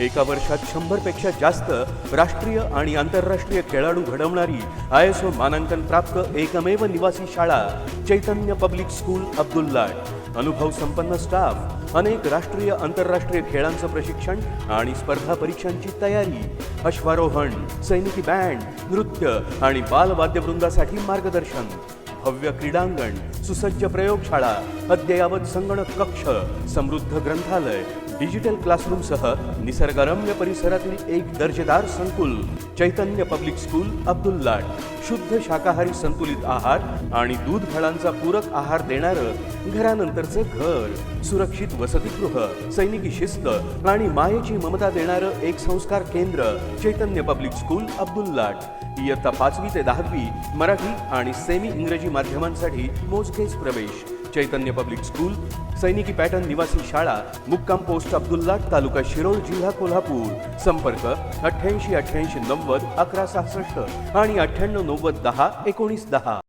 एका वर्षात शंभरपेक्षा जास्त राष्ट्रीय आणि आंतरराष्ट्रीय खेळाडू घडवणारी आय एस ओ मानांकन प्राप्त एकमेव निवासी शाळा चैतन्य पब्लिक स्कूल अब्दुल्लाट अनुभव संपन्न स्टाफ अनेक राष्ट्रीय आंतरराष्ट्रीय खेळांचं प्रशिक्षण आणि स्पर्धा परीक्षांची तयारी. अश्वारोहण सैनिकी बँड नृत्य आणि बालवाद्यवृंदासाठी मार्गदर्शन. भव्य क्रीडांगण सुसज्ज प्रयोगशाळा अद्ययावत संगणक कक्ष समृद्ध ग्रंथालय डिजिटल क्लासरूमसह निसर्गरम्य परिसरातील एक दर्जेदार संकुल चैतन्य पब्लिक स्कूल अब्दुल्लाट शुद्ध शाकाहारी संतुलित आहार आणि दूध फळांचा पूरक आहार देणारं घरानंतरचं घर सुरक्षित वसतिगृह सैनिकी शिस्त आणि मायेची ममता देणारं एक संस्कार केंद्र चैतन्य पब्लिक स्कूल अब्दुल्लाट इयत्ता पाचवी ते दहावी मराठी आणि सेमी इंग्रजी माध्यमांसाठी मोजकेच प्रवेश. चैतन्य पब्लिक स्कूल सैनिकी पॅटर्न निवासी शाळा मुक्काम पोस्ट अब्दुल्लाट तालुका शिरोळ जिल्हा कोल्हापूर. संपर्क अठ्ठ्याऐंशी अठ्ठ्याऐंशी नव्वद अकरा सहासष्ट आणि अठ्ठ्याण्णव नव्वद दहा एकोणीस दहा.